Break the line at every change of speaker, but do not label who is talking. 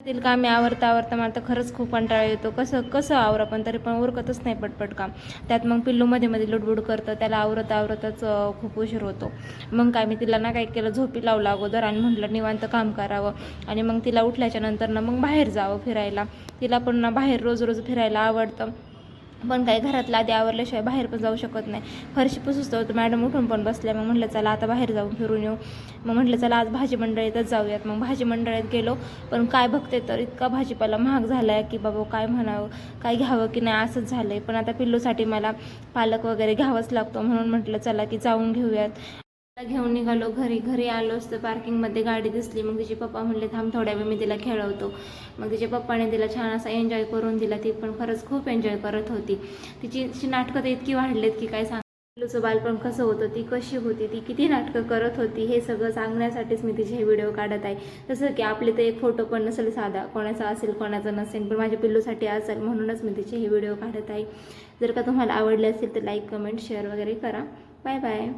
तील कामे आवरता आवरता मला तर खरंच खूप कंटाळा येतो. कसं कसं आवरा पण तरी पण उरकतच नाही पटपट काम. त्यात मग पिल्लू मध्ये मध्ये लुडबुड करतं. त्याला आवरत आवरतच खूप उशीर होतो. मग काय मी तिला ना काय केलं? झोपी लावलं अगोदर आणि म्हटलं निवांत काम करावं. आणि मग तिला उठल्याच्या नंतर ना मग बाहेर जावं फिरायला. तिला पण ना बाहेर रोज रोज फिरायला आवडतं. पण काही घरातला आधी आवरल्याशिवाय बाहेर पण जाऊ शकत नाही. फरशी पुसूच तर मॅडम उठून पण बसल्या. मग म्हटलं चला आता बाहेर जाऊन फिरून येऊ. मग म्हटलं चला आज भाजी मंडळीतच जाऊयात. मग भाजी मंडळीत गेलो. पण काय बघते तर इतका भाजीपाला महाग झाला आहे की बाबा काय म्हणावं काय घ्यावं की नाही असंच झालं आहे पण आता पिल्लूसाठी मला पालक वगैरे घ्यावंच लागतो. म्हणून म्हटलं चला की जाऊन घेऊयात. घेऊन निघालो घरी घरी आलो असतं. पार्किंगमध्ये गाडी दिसली. मग तिचे पप्पा म्हणले थांब थोड्या वेळ मी तिला खेळवतो. मग तिच्या पप्पाने तिला छान असा एन्जॉय करून दिला. ती पण खरंच खूप एन्जॉय करत होती. तिची तिची नाटकं तर इतकी वाढलेत की काय सांग. पिल्लूचं बालपण कसं होतं ती कशी होती ती किती नाटकं करत होती हे सगळं सांगण्यासाठीच मी तिचे हे व्हिडिओ काढत आहे. जसं की आपले तर एक फोटो पण नसेल साधा कोणाचा असेल कोणाचा नसेल पण माझ्या पिल्लूसाठी असेल म्हणूनच मी तिचे हे व्हिडिओ काढत आहे. जर का तुम्हाला आवडले असेल तर लाईक कमेंट शेअर वगैरे करा. Bye bye